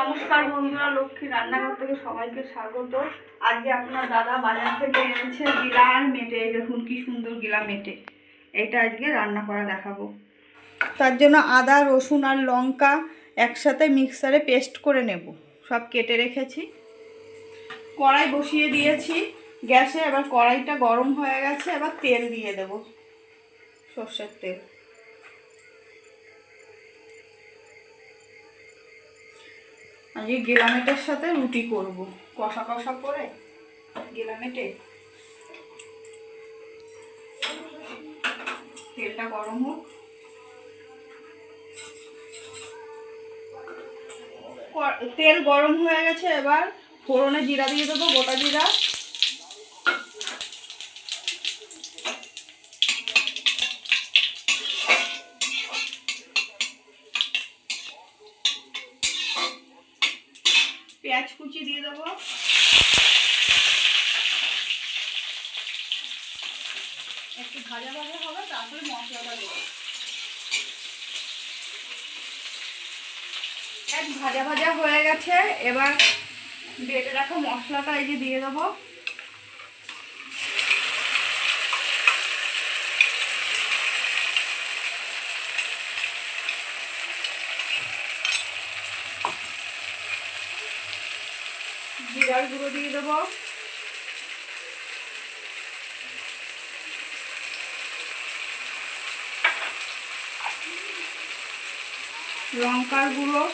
নমস্কার বন্ধুরা, লক্ষ্মী রান্নাঘর থেকে সবাইকে স্বাগত। আজকে আপনার দাদা বাজার থেকে এনেছে গিলা আর মেটে দেখুন কি সুন্দর গিলা মেটে। এটা আজকে রান্না করা দেখাবো। তার জন্য আদা, রসুন আর লঙ্কা একসাথে মিক্সারে পেস্ট করে নেব। সব কেটে রেখেছি। কড়াই বসিয়ে দিয়েছি। গ্যাসে এবার কড়াইটা গরম হয়ে গেছে, এবার তেল দিয়ে দেব। সর্ষের তেল। আজকে গেলামেটের সাথে রুটি করব। কষা কষা করে গেলামেটে। তেলটা গরম হোক। তেল গরম হয়ে গেছে, এবার ফোড়নে জিরা দিয়ে দেবো, গোটা জিরা। পেঁয়াজ কুচি দিয়ে দেবো। একটু ভাজা ভাজা হবে, তারপরে মশলাটা দেবো। এক ভাজা ভাজা হয়ে গেছে, এবার বেটে রাখা মশলাটা এই যে দিয়ে দেবো। জিরার গুঁড়ো দিয়ে দেবো। লঙ্কার গুঁড়ো।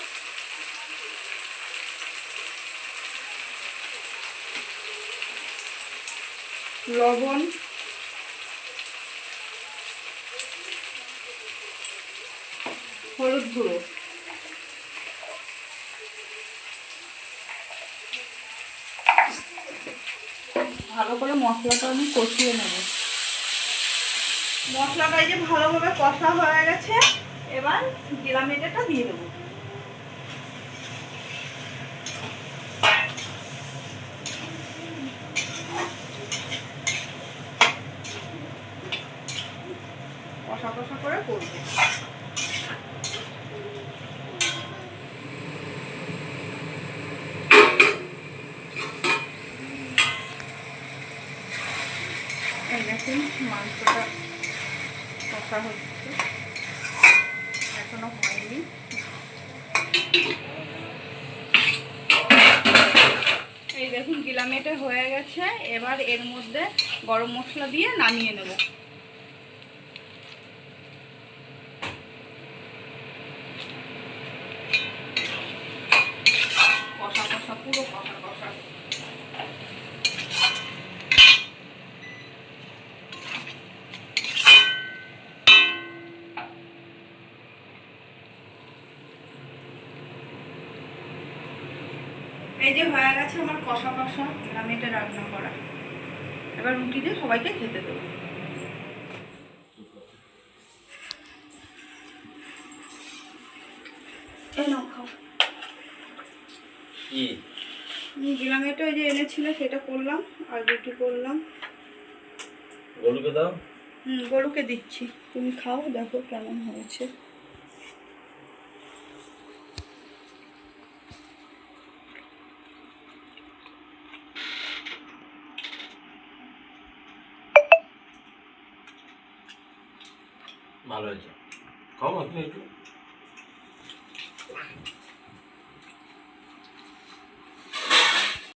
লবণ। হলুদ গুঁড়ো। ভালো করে মশলাটা আমি কষিয়ে নেব। মশলাটা এই যে ভালোভাবে কষা হয়ে গেছে, এবার জিরা মেটেটা দিয়ে দেবো। কষা কষা করে করব এই দেখুন মাংসটা কষা হচ্ছে এখনও হয়নি এই দেখুন গিলামেটে হয়ে গেছে এবার এর মধ্যে গরম মশলা দিয়ে নামিয়ে নেব কষা কষা পুরো কষা কষা এই যে হয়ে গেছে আমার কষা কষা আমি এটা রান্না করা। এবার রুটি দিয়ে সবাইকে খেতে দেবো। এটা ওই যে এনেছিলে সেটা করলাম আর রুটি করলাম। গরুকে দাও। হুম গরুকে দিচ্ছি। তুমি খাও দেখো কেমন হয়েছে। ভালো হয়েছে। কম আপনি একটু।